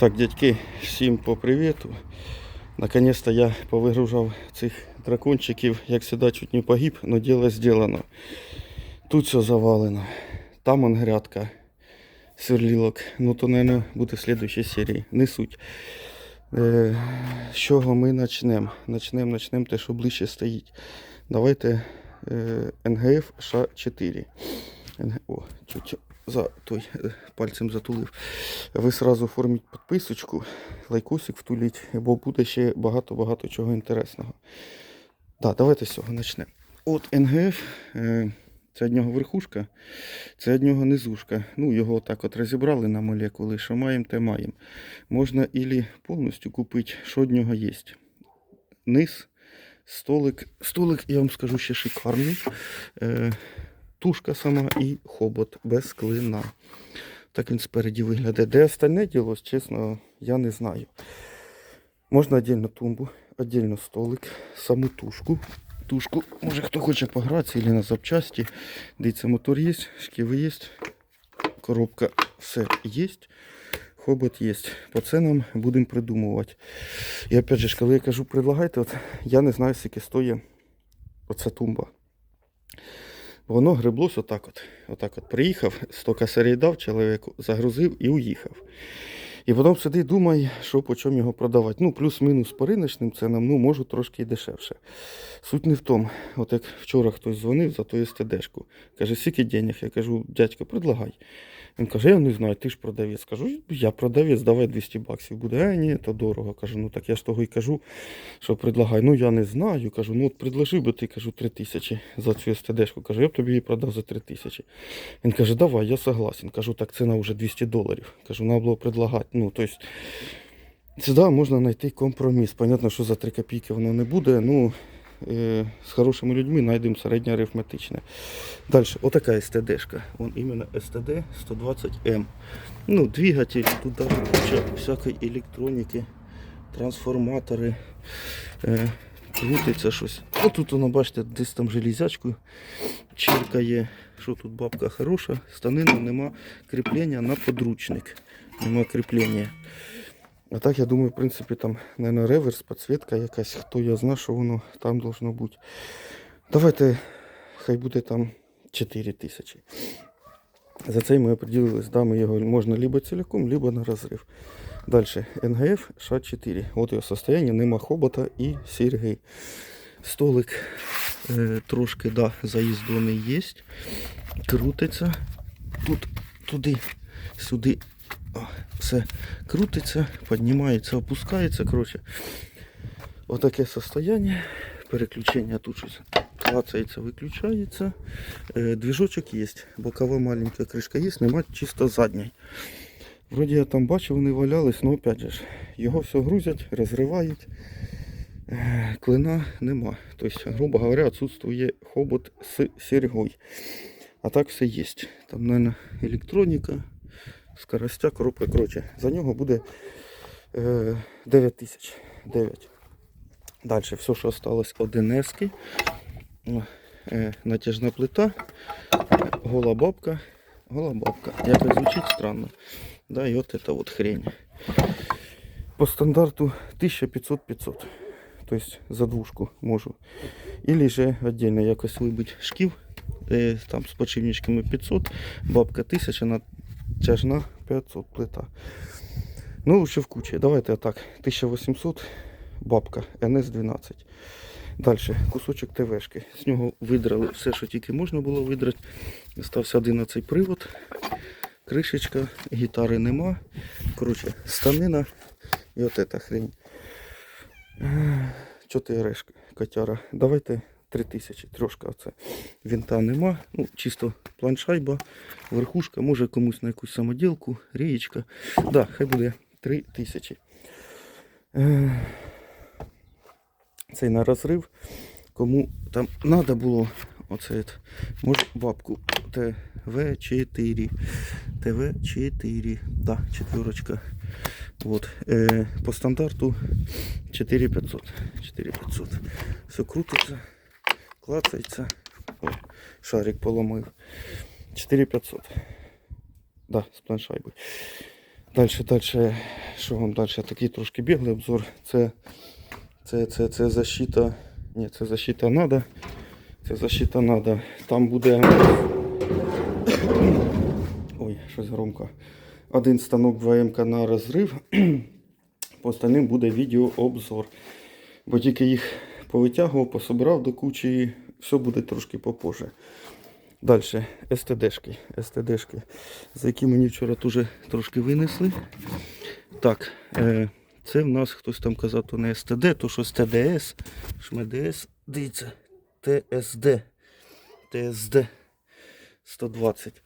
Так, дядьки, всім по привіту. Наконец-то я повигружав цих дракончиків, як завжди, чуть не погиб, но дело сделано. Тут все завалено. Там он грядка, сверлілок. Ну то, наверное, буде в следующей серії. Не суть. Е, з чого ми почнемо? Начнемо, начнемо те, що ближче стоїть. Давайте е, НГФ Ш4. НГ... О, чуть за той е, пальцем затулив. Ви сразу оформіть підписочку, лайкосик втуліть, бо буде ще багато-багато чого інтересного. Так, давайте з цього почнемо. От НГФ, е, це одного верхушка, це одного низушка. Ну, його так от розібрали на молекули, що маємо, те маємо. Можна ілі повністю купити, що од нього є. Низ, столик. Столик, я вам скажу, ще шикарний. Тушка сама і хобот без клина. Так він спереді виглядає. Де остальне діло, чесно, я не знаю. Можна віддільно тумбу, віддільно столик, саму тушку. Тушку, може хто хоче погратися або на запчасті. Дивіться, мотор є, шківи є, коробка все є. Хобот є. По ценам будемо придумувати. І опять же, коли я кажу предлагайте, от я не знаю, скільки стоїть оця тумба. Воно греблось отак от. Отак от приїхав, 100 косарей дав чоловіку, загрузив і уїхав. І потім сидить, думає, що по чому його продавати. Ну, плюс-мінус по риночним ценам, ну, можу трошки і дешевше. Суть не в тому. От як вчора хтось дзвонив за ту СТДшку. Каже, скільки денег? Я кажу, дядько, предлагай. Він каже, я не знаю, ти ж продавець. Кажу, я продавець, давай 200 баксів буде. А ні, то дорого. Кажу, ну так я ж того і кажу, що предлагай. Ну я не знаю. Кажу, ну от предложив би ти, кажу, 3 тисячі за цю СТДшку. Кажу, я б тобі її продав за 3 тисячі. Він каже, давай, я согласен. Кажу, так ціна вже 200 доларів. Кажу, треба було предлагати. Ну, тобто, сюди можна знайти компроміс. Понятно, що за 3 копійки воно не буде. Ну, з хорошими людьми знайдемо середнє арифметичне. Далі, отака СТДшка. Вон іменно СТД 120М. Ну, двигатель, тут куча всякої електроніки, трансформатори. Е, крутиться щось. О, тут воно, бачите, десь там железячку чиркає. Що тут бабка хороша, станина нема кріплення на подручник. Нема кріплення. А так, я думаю, в принципі, там, наверное, реверс, підсвітка якась, хто я знає, що воно там должно бути. Давайте, хай буде там 4 тисячі. За цей ми определились, да, ми його можна либо цілком, либо на розрив. Далі, НГФ Ш4. От його состояние, нема хобота і серьги. Столик е, трошки да, заїздоний є. Крутиться. Тут, туди, сюди. Все крутиться, піднімається, опускається. Коротше, отаке состояние. Переключення тут щось клацається, виключається. Е, двіжочок є. Бокова маленька кришка є, нема чисто задньої. Вроді я там бачив, вони валялись, але опять же його все грузять, розривають. Е, Клина нема. Тобто, грубо говоря, отсутствує хобот з серьгою. А так все є. Там, мабуть, електроніка, скоростя, коробка. Коротше, за нього буде е, 9 тисяч. 9. Далі все, що осталось, одинески. Е, натяжна плита, гола бабка, гола бабка. Якось звучить странно. Да, і от это вот хрень. По стандарту 1500-500. Тобто за двушку можу. Или же отдельно якось вибити шків. Е, там з почивничками 500, бабка 1000, натяжна 500 плита. Ну, лучше в кучі. Давайте так. 1800 бабка НС-12. Далі, кусочок ТВшки. З нього видрали все, що тільки можна було видрати. Стався 11 привод, кришечка, гітари нема. Коротше, станина і от эта хрень. 4 котяра. Давайте 3000, трошка оце. Вінта нема. Ну, чисто планшайба, верхушка, може комусь на якусь самоділку, рієчка. Да, хай буде 3000. Е, Цей на розрив. Кому там треба було оце, може бабку ТВ4. ТВ4. Да, четверочка. Вот. Е, по стандарту 4500. 4500. Все крутиться, клацається. Ой, шарик поломив. 4500. Да, з планшайбою. Дальше, дальше. що вам далі? Такий трошки біглий обзор. Це, це, це, це защита. Ні, це защита надо. Це защита надо. Там буде. Ой, щось громко. Один станок 2М на розрив. По остальним буде відеообзор. Бо тільки їх повитягував, пособирав до кучі, і все буде трошки попозже. Далі, СТДшки. СТДшки, за які мені вчора теж трошки винесли. Так, е, це в нас хтось там казав, то не СТД, то що ТДС, ШМДС, дивіться, ТСД. ТСД 120.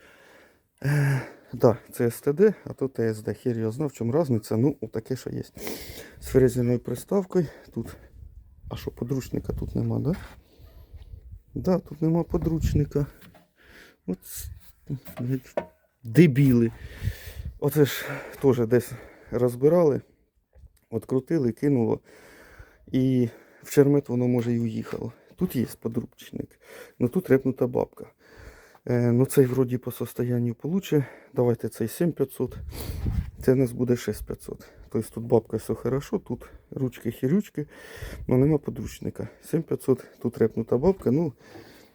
Е, да, це СТД, а то ТСД. Хер його знав, в чому різниця. Ну, таке, що є. З фрезерною приставкою. Тут. А що, подручника тут нема, да? Да, тут нема подручника. От дебіли. Оце ж теж десь розбирали, открутили, кинуло. І в чермет воно може і уїхало. Тут є подручник. Ну тут репнута бабка. Е, ну цей вроді по состоянню получше. Давайте цей 7500. Це у нас буде 6500. Тобто тут бабка все хорошо, тут ручки-хірючки, але нема подручника. 7500, тут репнута бабка. Ну,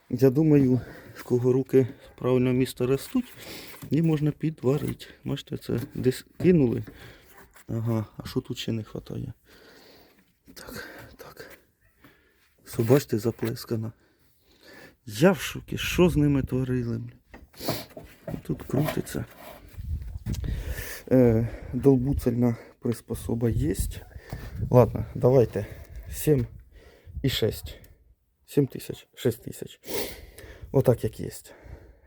я думаю, в кого руки правильно місто ростуть, її можна підварити. Бачите, це десь кинули. Ага, а що тут ще не вистачає? Так, так. Все, бачите, заплескано. Я в шокі, що з ними творили? Тут крутиться. Е, долбуцельна приспособа є. Ладно, давайте. 7 і 6. 7 тисяч, 6 тисяч. Отак як є.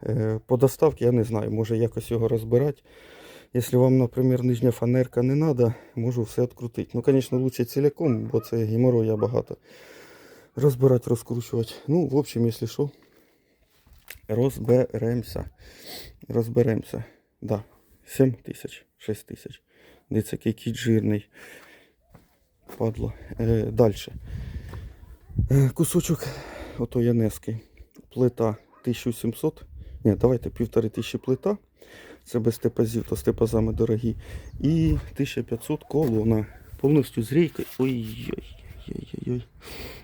Е, по доставці я не знаю, може якось його розбирати. Якщо вам, наприклад, нижня фанерка не треба, можу все відкрутити. Ну, звісно, лучше ціляком, бо це геморроя багато. Розбирати, розкручувати. Ну, в общем, якщо що, розберемося. Розберемося. Да. 7 тисяч, 6 тисяч. Дивіться, який кіт жирний. Падло. Е, Далі. Е, кусочок ото янески. Плита 1700. Ні, давайте півтори тисячі плита. Це без степазів, то степазами дорогі. І 1500 колона. Повністю з рейкою. Ой-ой-ой.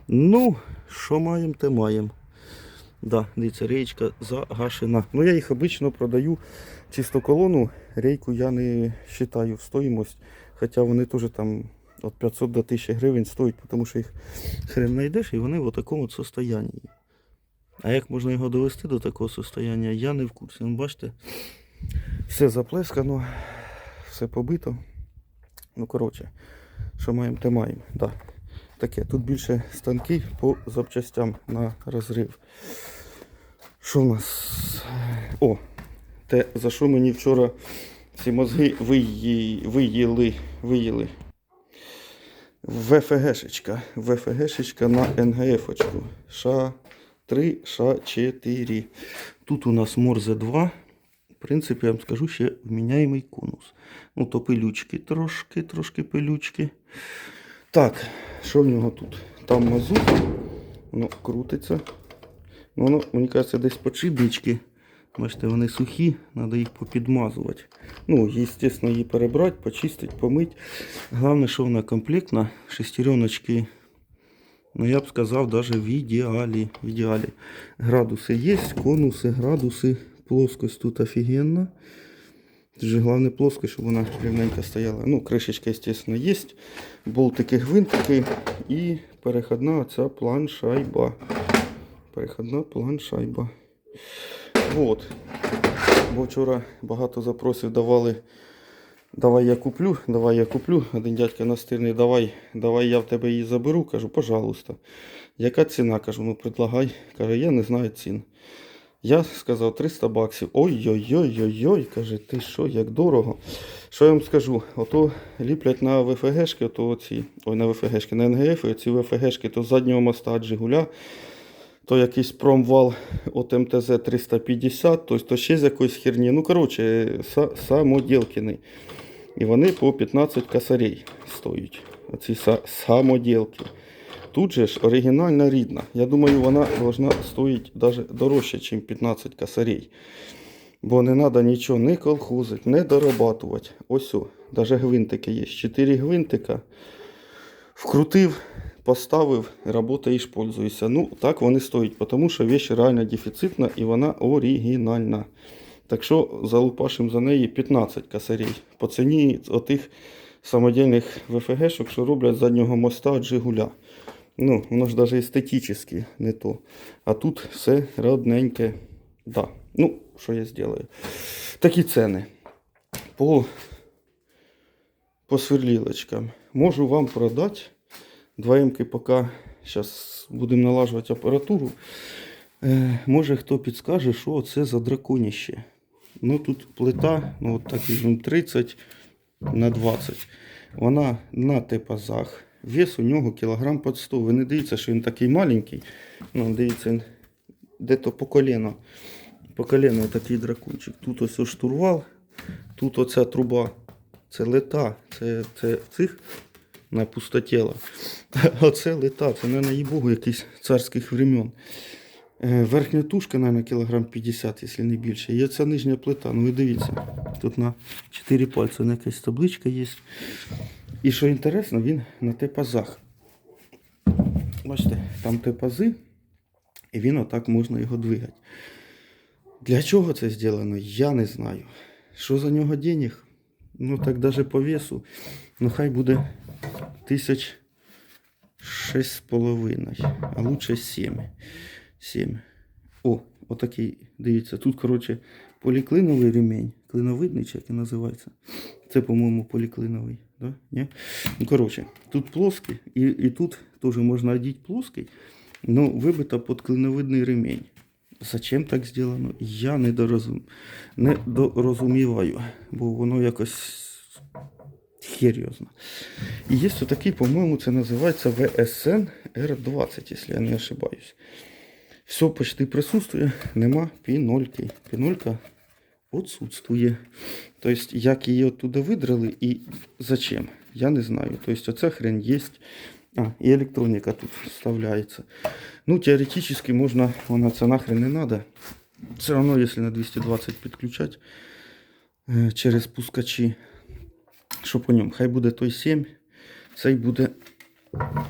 Ну, що маємо, те маємо. Да, дивіться, рейчка загашена. Ну я їх обично продаю чисто колону. Рейку я не вважаю в стоїмость. Хоча вони теж там від 500 до 1000 гривень стоять, тому що їх хрен знайдеш і вони в такому состоянні. А як можна його довести до такого состояння, я не в курсі. Ну, бачите, все заплескано, все побито. Ну, коротше, що маємо, те маємо. Да. Таке, тут більше станки по запчастям на розрив. Що в нас? О, те, за що мені вчора ці мозги виї- виїли, виїли. ВФГшечка. ВФГшечка на НГФ-очку. ша 3, ша 4. Тут у нас Морзе 2. В принципі, я вам скажу, ще вміняємий конус. Ну, то пилючки трошки, трошки пилючки. Так, що в нього тут? Там мазут. Воно крутиться. Ну, воно, мені кажеться, десь подшипнички. Бачите, вони сухі, треба їх попідмазувати. Ну, звісно, її перебрати, почистити, помити. Головне, що вона комплектна. Шестереночки, ну я б сказав, навіть в ідеалі. В ідеалі. Градуси є, конуси, градуси. Плоскость тут офігенна. Тут же головне плоскость, щоб вона рівненько стояла. Ну, кришечка, звісно, є. Болтики, гвинтики і переходна оця планшайба. Переходна планшайба. От. Бо вчора багато запросів давали. Давай я куплю, давай я куплю. Один дядька настирний, давай, давай я в тебе її заберу. Кажу, пожалуйста. Яка ціна? Кажу, ну предлагай. Каже, я не знаю цін. Я сказав 300 баксів. Ой-ой-ой-ой-ой. Каже, ти що, як дорого. Що я вам скажу? Ото ліплять на ВФГшки, ото оці, ой, на ВФГшки, на НГФ, оці ВФГшки, то з заднього моста Джигуля, то якийсь промвал от МТЗ 350, тобто то ще з якоїсь херні. Ну, коротше, са- самоділкіни. І вони по 15 косарей стоять. Оці са- самоділки. Тут же ж оригінальна рідна. Я думаю, вона должна стоїть навіть дорожче, ніж 15 косарей. Бо не треба нічого не колхозити, не дорабатувати. Ось навіть гвинтики є. Чотири гвинтика. Вкрутив, поставив, працюєш, пользуєшся. Ну, так вони стоять, тому що вещь реально дефіцитна і вона оригінальна. Так що залупашим за неї 15 косарей. По ціні отих самодільних ВФГшок, що роблять заднього моста від Жигуля. Ну, воно ж навіть естетично не то. А тут все родненьке. Да. Ну, що я зроблю? Такі ціни. По, по сверлілочкам. Можу вам продати. Два МК поки зараз будемо налажувати апаратуру. Е, може хто підскаже, що це за драконіще. Ну тут плита, ну от так візьмемо 30 на 20. Вона на тепазах. Вес у нього кілограм під 100. Ви не дивіться, що він такий маленький. Ну, дивіться, де-то по коліно. По коліно такий дракончик. Тут ось штурвал, тут оця труба. Це лета, це, це цих на пустотіла. Оце лета, це не наїбогу якийсь царських времен. Е, Верхня тушка, мабуть, кілограм 50, якщо не більше. І оця нижня плита. Ну ви дивіться, тут на 4 пальці якась табличка є. І що інтересно, він на тепазах. Бачите, там тепази, і він отак можна його двигати. Для чого це зроблено, я не знаю. Що за нього денег? Ну так даже по весу. Ну хай буде тисяч шесть з половиною, а лучше сім. Сім. О, отакий, дивіться, тут, коротше, поліклиновий ремень. Клиновидний, чи як він називається. Це, по-моєму, поліклиновий. Да? Ні? Ну, коротше, тут плоский, і, і тут теж можна одіти плоский, но вибито під клиновидний ремень. Зачем так зроблено? Я не, не дорозуміваю, бо воно якось серйозно. І є такий, по-моєму, це називається VSN R20, якщо я не ошибаюсь. Все почти присутствує, нема пінольки. Пінолька відсутствує. Тобто, як її оттуда видрали і зачем, я не знаю. Тобто, оця хрень є. А, і електроніка тут вставляється. Ну, теоретично можна, вона це нахрен не треба. Все одно, якщо на 220 підключати е, через пускачі, що по ньому, хай буде той 7, цей буде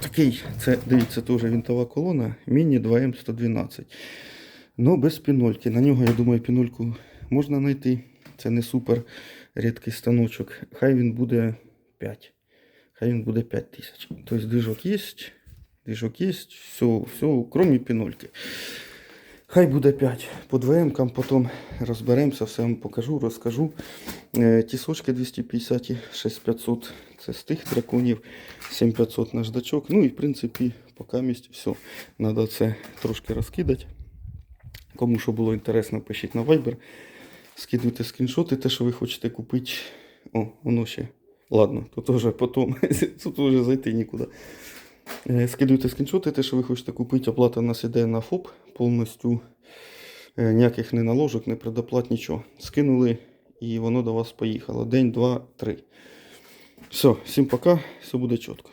такий, це, дивіться, теж вінтова колона, міні 2М112. Ну, без пінольки. На нього, я думаю, пінольку можна знайти. Це не супер рідкий станочок. Хай він буде 5. Хай він буде 5 тисяч. Тобто движок є, движок є, все, все, крім пінольки. Хай буде 5. По ДВМкам потім розберемося, все вам покажу, розкажу. Тісочки 250, 6500 це з тих драконів, 7500 наждачок. Ну і в принципі, поки місць все. Треба це трошки розкидати. Кому що було інтересно, пишіть на Viber. Скидуйте скріншоти, те, що ви хочете купити. О, воно ще. Ладно, тут вже потім. Тут вже зайти нікуди. Е, Скидуйте скріншоти, те, що ви хочете купити, оплата у нас іде на ФОП повністю. Е, Ніяких не наложок, не предоплат, нічого. Скинули і воно до вас поїхало. День, два, три. Все, всім пока, все буде чітко.